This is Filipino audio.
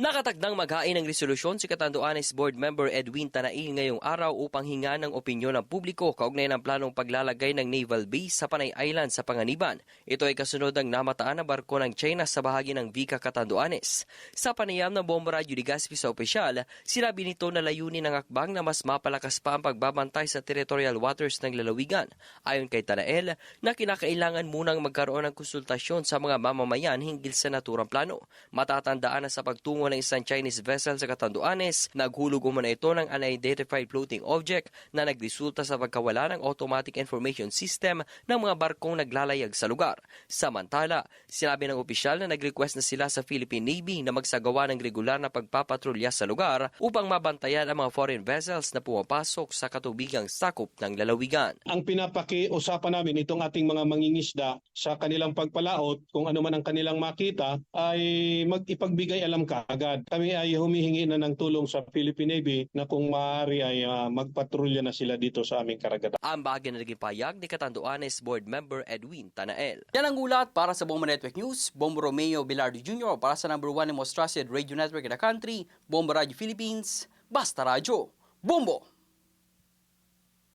Nakatakdang maghain ng resolusyon si Catanduanes Board Member Edwin Tanail ngayong araw upang hinga ng opinyon ng publiko kaugnay ng planong paglalagay ng naval base sa Panay Island sa Panganiban. Ito ay kasunod ng namataan na barko ng China sa bahagi ng Vica Catanduanes. Sa panayam ng Bomba Radio Legazpi sa opisyal, sinabi nito na layunin ng akbang na mas mapalakas pa ang pagbabantay sa territorial waters ng lalawigan. Ayon kay Tanael, na kinakailangan munang magkaroon ng konsultasyon sa mga mamamayan hinggil sa naturang plano. Matatandaan na sa pagtungo ng isang Chinese vessel sa Catanduanes, naghulog umano ito ng unidentified floating object na nagresulta sa pagkawala ng automatic information system ng mga barkong naglalayag sa lugar. Samantala, sinabi ng opisyal na nag-request na sila sa Philippine Navy na magsagawa ng regular na pagpapatrolya sa lugar upang mabantayan ang mga foreign vessels na pumapasok sa katubigang sakop ng lalawigan. ang pinapakiusapan namin itong ating mga mangingisda sa kanilang pagpalaot, kung ano man ang kanilang makita, ay mag-ipagbigay alam kaagad. Kami ay humihingi na ng tulong sa Philippine Navy na kung maaari ay ah, magpatrolya na sila dito sa aming karagatan. Ang bahagi na naging payag ni Catanduanes Board Member Edwin Tanael. Yan ang ulat para sa Bombo Network News. Bombo Romeo Bilardo Jr. para sa number one most trusted radio network in the country, Bombo Radio Philippines, Basta Radio. Bombo!